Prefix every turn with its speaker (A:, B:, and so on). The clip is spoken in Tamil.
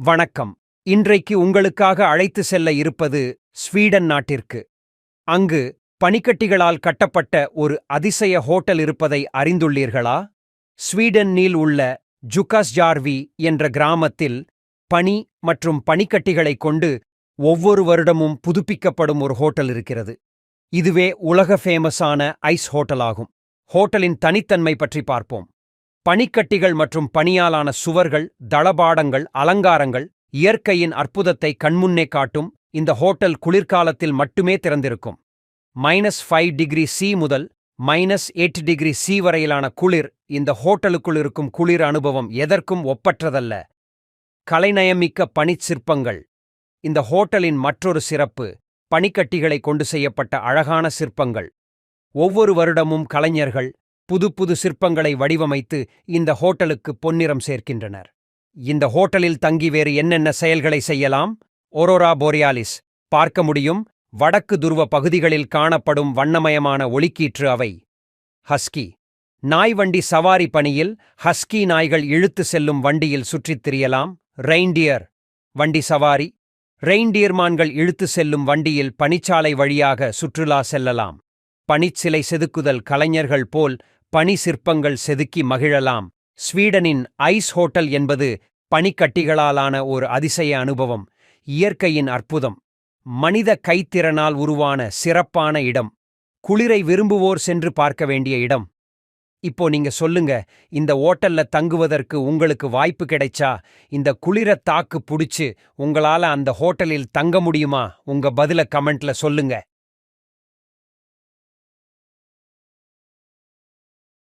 A: வணக்கம். இன்றைக்கு உங்களுக்காக அழைத்து செல்ல இருப்பது ஸ்வீடன் நாட்டிற்கு. அங்கு பனிக்கட்டிகளால் கட்டப்பட்ட ஒரு அதிசய ஹோட்டல் இருப்பதை அறிந்துள்ளீர்களா? ஸ்வீடனில் உள்ள ஜுகாஸ்ஜார்வி என்ற கிராமத்தில் பனி மற்றும் பனிக்கட்டிகளைக் கொண்டு ஒவ்வொரு வருடமும் புதுப்பிக்கப்படும் ஒரு ஹோட்டல் இருக்கிறது. இதுவே உலக ஃபேமஸான ஐஸ் ஹோட்டலாகும். ஹோட்டலின் தனித்தன்மை பற்றி பார்ப்போம். பனிக்கட்டிகள் மற்றும் பனியாலான சுவர்கள் தளபாடங்கள் அலங்காரங்கள் இயற்கையின் அற்புதத்தை கண்முன்னே காட்டும் இந்த ஹோட்டல் குளிர்காலத்தில் மட்டுமே திறந்திருக்கும். மைனஸ் ஃபைவ் டிகிரி சி முதல் மைனஸ் எயிட் டிகிரி சி வரையிலான குளிர் இந்த ஹோட்டலுக்குள் இருக்கும் குளிர் அனுபவம் எதற்கும் ஒப்பற்றதல்ல. கலைநயமிக்க பனிச் சிற்பங்கள். இந்த ஹோட்டலின் மற்றொரு சிறப்பு பனிக்கட்டிகளை கொண்டு செய்யப்பட்ட அழகான சிற்பங்கள். ஒவ்வொரு வருடமும் கலைஞர்கள் புது புது சிற்பங்களை வடிவமைத்து இந்த ஹோட்டலுக்கு பொன்னிறம் சேர்க்கின்றனர். இந்த ஹோட்டலில் தங்கி வேறு என்னென்ன செயல்களை செய்யலாம்? Aurora borealis. பார்க்க முடியும். வடக்கு துருவ பகுதிகளில் காணப்படும் வண்ணமயமான ஒளிக்கீற்று அவை. ஹஸ்கி. நாய் வண்டி சவாரி பணியில் ஹஸ்கி நாய்கள் இழுத்து செல்லும் வண்டியில் சுற்றித் திரியலாம். ரெயின்டியர். வண்டி சவாரி. ரெயின்டியர்மான்கள் இழுத்து செல்லும் வண்டியில் பனிச்சாலை வழியாக சுற்றுலா செல்லலாம். பனிச்சிலை செதுக்குதல் கலைஞர்கள் போல் பனி சிற்பங்கள் செதுக்கி மகிழலாம். ஸ்வீடனின் ஐஸ் ஹோட்டல் என்பது பனிக்கட்டிகளாலான ஒரு அதிசய அனுபவம் இயற்கையின் அற்புதம். மனித கைத்திறனால் உருவான சிறப்பான இடம். குளிரை விரும்புவோர் சென்று பார்க்க வேண்டிய இடம். இப்போ நீங்க சொல்லுங்க இந்த ஓட்டல்ல தங்குவதற்கு உங்களுக்கு வாய்ப்பு கிடைச்சா இந்த குளிர தாக்கு புடிச்சு உங்களால அந்த ஹோட்டலில் தங்க முடியுமா? உங்க பதில கமெண்ட்ல சொல்லுங்க.